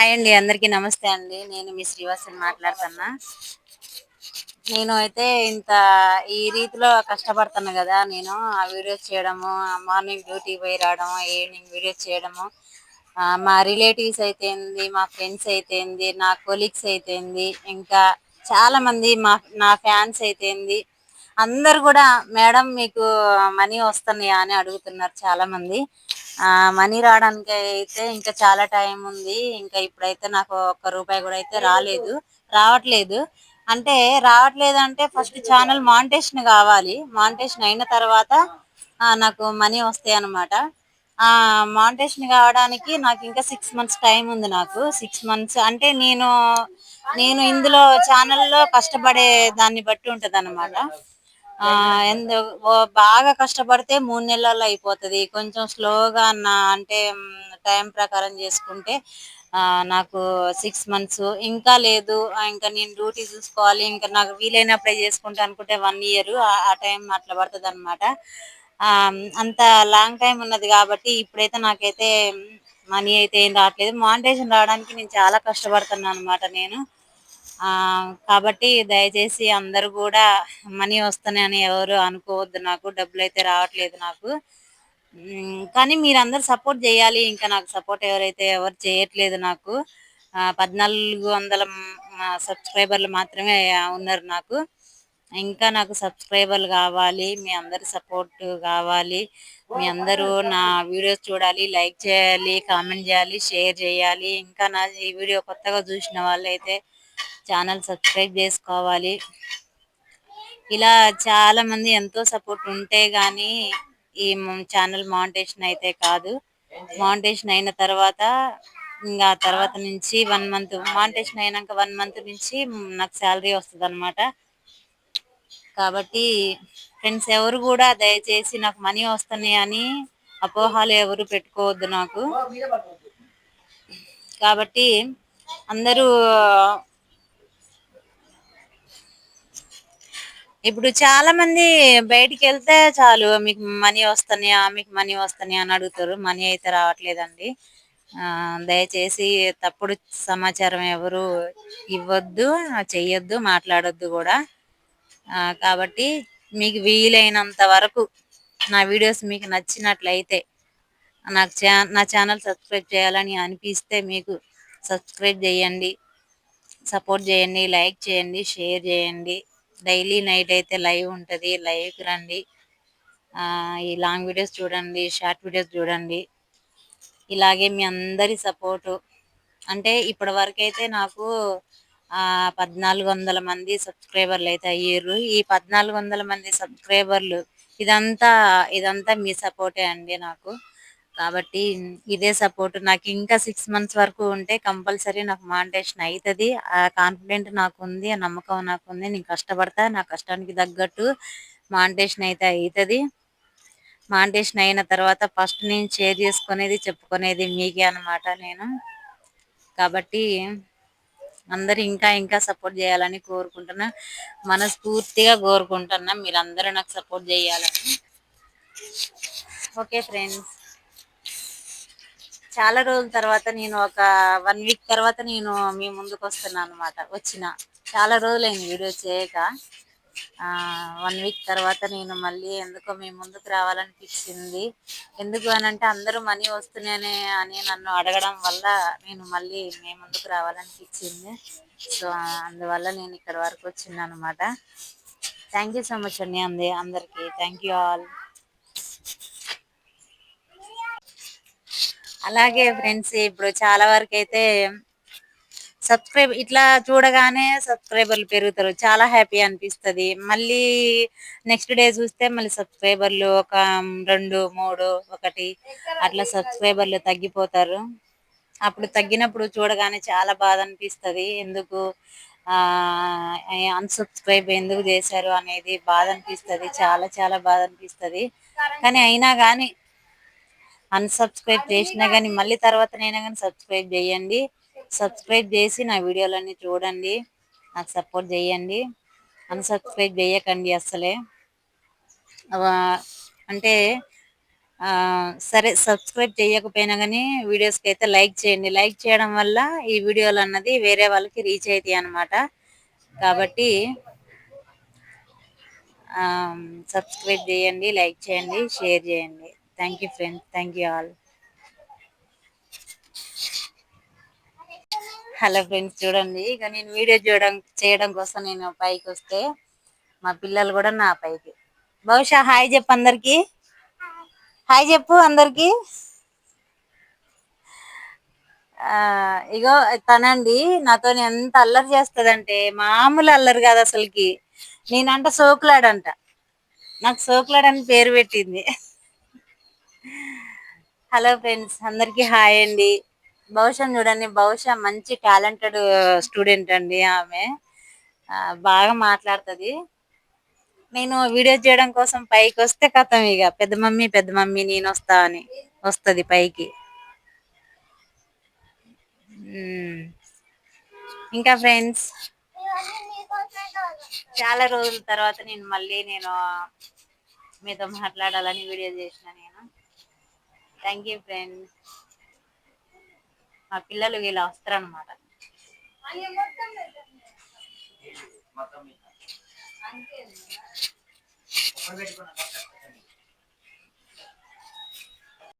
Hi అండి అందరికీ నమస్తే అండి. నేను మీ శ్రీవాసిని మాట్లాడుతున్నా. నేను అయితే ఇంత ఈ రీతిలో కష్టపడుతున్నా కదా నేను ఆ వీడియోస్ చేయడము మార్నింగ్ డ్యూటీ పోయి రావడము ఈవినింగ్ వీడియోస్ చేయడము మా రిలేటివ్స్ అయితేంది మా ఫ్రెండ్స్ అయితేంది నా కొలీగ్స్ అయితేంది ఇంకా చాలా మంది మా నా ఫ్యాన్స్ అయితేంది అందరు కూడా మేడం మీకు మనీ వస్తున్నాయా? అని అడుగుతున్నారు చాలా మంది. మనీ రావడానికి అయితే ఇంకా చాలా టైం ఉంది. ఇంకా ఇప్పుడైతే నాకు ఒక్క రూపాయి కూడా అయితే రాలేదు. రావట్లేదు. అంటే రావట్లేదు అంటే ఫస్ట్ ఛానల్ మాంటేషన్ కావాలి. మాంటేషన్ అయిన తర్వాత నాకు మనీ వస్తాయి అన్నమాట. ఆ మాంటేషన్ కావడానికి నాకు ఇంకా సిక్స్ మంత్స్ టైం ఉంది నాకు. సిక్స్ మంత్స్ అంటే నేను నేను ఇందులో ఛానల్లో కష్టపడే దాన్ని బట్టి ఉంటుంది అనమాట బాగా కష్టపడితే మూడు నెలల్లో అయిపోతుంది. కొంచెం స్లోగా నా అంటే టైం ప్రకారం చేసుకుంటే నాకు సిక్స్ మంత్స్ ఇంకా లేదు. ఇంకా నేను డ్యూటీ చూసుకోవాలి. ఇంకా నాకు వీలైనప్పుడే చేసుకుంటా అనుకుంటే వన్ ఇయర్. ఆ టైం అట్లా పడుతుంది అనమాట అంత లాంగ్ టైం ఉన్నది కాబట్టి ఇప్పుడైతే నాకైతే మనీ అయితే ఏం రావట్లేదు. మానిటైజేషన్ రావడానికి నేను చాలా కష్టపడుతున్నాను అనమాట నేను. కాబట్టి దయచేసి అందరూ కూడా మనీ వస్తున్నాయని ఎవరు అనుకోవద్దు నాకు. డబ్బులు అయితే రావట్లేదు నాకు. కానీ మీరందరూ సపోర్ట్ చేయాలి. ఇంకా నాకు సపోర్ట్ ఎవరైతే ఎవరు చేయట్లేదు నాకు. పద్నాలుగు వందల సబ్స్క్రైబర్లు మాత్రమే ఉన్నారు నాకు. ఇంకా నాకు సబ్స్క్రైబర్లు కావాలి. మీ అందరి సపోర్ట్ కావాలి. మీ అందరూ నా వీడియోస్ చూడాలి లైక్ చేయాలి కామెంట్ చేయాలి షేర్ చేయాలి. ఇంకా నా ఈ వీడియో కొత్తగా చూసిన వాళ్ళైతే ఛానల్ సబ్స్క్రైబ్ చేసుకోవాలి. ఇలా చాలా మంది ఎంతో సపోర్ట్ ఉంటే గానీ ఈ ఛానల్ మానిటేషన్ అయితే కాదు. మానిటేషన్ అయిన తర్వాత ఇంకా తర్వాత నుంచి వన్ మంత్ మానిటేషన్ అయినాక వన్ మంత్ నుంచి నాకు శాలరీ వస్తుంది అనమాట కాబట్టి ఫ్రెండ్స్ ఎవరు కూడా దయచేసి నాకు మనీ వస్తున్నాయి అని అపోహాలు ఎవరు పెట్టుకోవద్దు నాకు. కాబట్టి అందరూ ఇప్పుడు చాలా మంది బయటికి వెళ్తే చాలు మీకు మనీ వస్తున్నాయా మీకు మనీ వస్తున్నాయా అని అడుగుతారు. మనీ అయితే రావట్లేదండి. దయచేసి తప్పుడు సమాచారం ఎవరు ఇవ్వద్దు చెయ్యొద్దు మాట్లాడొద్దు కూడా. కాబట్టి మీకు వీలైనంత వరకు నా వీడియోస్ మీకు నచ్చినట్లయితే నాకు ఛా నా ఛానల్ సబ్స్క్రైబ్ చేయాలని అనిపిస్తే మీకు సబ్స్క్రైబ్ చేయండి సపోర్ట్ చేయండి లైక్ చేయండి షేర్ చేయండి. డైలీ నైట్ అయితే లైవ్ ఉంటుంది. లైవ్కి రండి. ఈ లాంగ్ వీడియోస్ చూడండి షార్ట్ వీడియోస్ చూడండి. ఇలాగే మీ అందరి సపోర్టు. అంటే ఇప్పటి వరకు అయితే నాకు ఆ పద్నాలుగు వందల మంది సబ్స్క్రైబర్లు అయితే అయ్యారు. ఈ పద్నాలుగు వందల మంది సబ్స్క్రైబర్లు ఇదంతా ఇదంతా మీ సపోర్టే అండి నాకు. కాబట్టి ఇదే సపోర్ట్. నాకు ఇంకా సిక్స్ మంత్స్ వరకు ఉంటే కంపల్సరీ నాకు మానిటేషన్ అవుతుంది ఆ కాన్ఫిడెంట్ నాకు ఉంది ఆ నమ్మకం నాకు ఉంది నేను కష్టపడతా నా కష్టానికి తగ్గట్టు మానిటేషన్ అయితే అవుతుంది మానిటేషన్ అయిన తర్వాత ఫస్ట్ నేను షేర్ చేసుకునేది చెప్పుకునేది మీకే అనమాట నేను. కాబట్టి అందరు ఇంకా ఇంకా సపోర్ట్ చేయాలని కోరుకుంటున్నా. మనస్ఫూర్తిగా కోరుకుంటున్నా. మీరందరూ నాకు సపోర్ట్ చేయాలని. ఓకే ఫ్రెండ్స్ చాలా రోజుల తర్వాత నేను ఒక వన్ వీక్ తర్వాత నేను మీ ముందుకు వస్తున్నాను అనమాట వచ్చిన. చాలా రోజులైంది వీడియో చేయక. వన్ వీక్ తర్వాత నేను మళ్ళీ ఎందుకో మీ ముందుకు రావాలనిపించింది. ఎందుకు అని అంటే అందరూ మనీ వస్తున్నానే అని నన్ను అడగడం వల్ల నేను మళ్ళీ మీ ముందుకు రావాలనిపించింది. సో అందువల్ల నేను ఇక్కడ వరకు వచ్చింది అనమాట థ్యాంక్ యూ సో మచ్ అండి అంది అందరికీ. థ్యాంక్ యూ ఆల్ అలాగే ఫ్రెండ్స్ ఇప్పుడు చాలా వరకు అయితే సబ్స్క్రైబ్ ఇట్లా చూడగానే సబ్స్క్రైబర్లు పెరుగుతారు. చాలా హ్యాపీ అనిపిస్తుంది. మళ్ళీ నెక్స్ట్ డే చూస్తే మళ్ళీ సబ్స్క్రైబర్లు ఒక రెండు మూడు ఒకటి అట్లా సబ్స్క్రైబర్లు తగ్గిపోతారు. అప్పుడు తగ్గినప్పుడు చూడగానే చాలా బాధ అనిపిస్తుంది. ఎందుకు? ఆ అన్సబ్స్క్రైబ్ ఎందుకు చేశారు అనేది బాధ అనిపిస్తుంది. చాలా చాలా బాధ అనిపిస్తుంది. కానీ అయినా కానీ అన్సబ్స్క్రైబ్ చేసినా కానీ మళ్ళీ తర్వాతనైనా కానీ సబ్స్క్రైబ్ చేయండి. సబ్స్క్రైబ్ చేసి నా వీడియోలన్నీ చూడండి. నాకు సపోర్ట్ చేయండి. అన్సబ్స్క్రైబ్ చేయకండి అసలే అంటే సరే సబ్స్క్రైబ్ చేయకపోయినా కానీ వీడియోస్కి అయితే లైక్ చేయండి. లైక్ చేయడం వల్ల ఈ వీడియోలు అన్నది వేరే వాళ్ళకి రీచ్ అవుతాయి అన్నమాట. కాబట్టి సబ్స్క్రైబ్ చేయండి లైక్ చేయండి షేర్ చేయండి. Thank you friends thank you all hello friends చూడండి. ఇక నేను వీడియో చూడడం చేయడం కోసం నేను పైకి వస్తే మా పిల్లలు కూడా నా పైకి. బహుశా హాయ్ చెప్పు అందరికి. హాయ్ చెప్పు అందరికి. ఇగో తనండి నాతో ఎంత అల్లరి చేస్తదంటే మామూలు అల్లరి కాదు అసలుకి. నేనంట సోకులాడంట. నాకు సోకులాడని అని పేరు పెట్టింది. హలో ఫ్రెండ్స్ అందరికీ హాయ్ అండి. బహుశా చూడండి బహుశా మంచి టాలెంటెడ్ స్టూడెంట్ అండి ఆమె. బాగా మాట్లాడుతుంది. నేను వీడియో చేయడం కోసం పైకి వస్తే కథం ఇక. పెద్ద మమ్మీ పెద్ద మమ్మీ నేను వస్తా అని వస్తుంది పైకి. ఇంకా ఫ్రెండ్స్ చాలా రోజుల తర్వాత నేను మళ్ళీ నేను మీతో మాట్లాడాలని వీడియో చేసిన నేను. థ్యాంక్ యూ ఫ్రెండ్స్ మా పిల్లలు వీళ్ళు వస్తారనమాట మొత్తం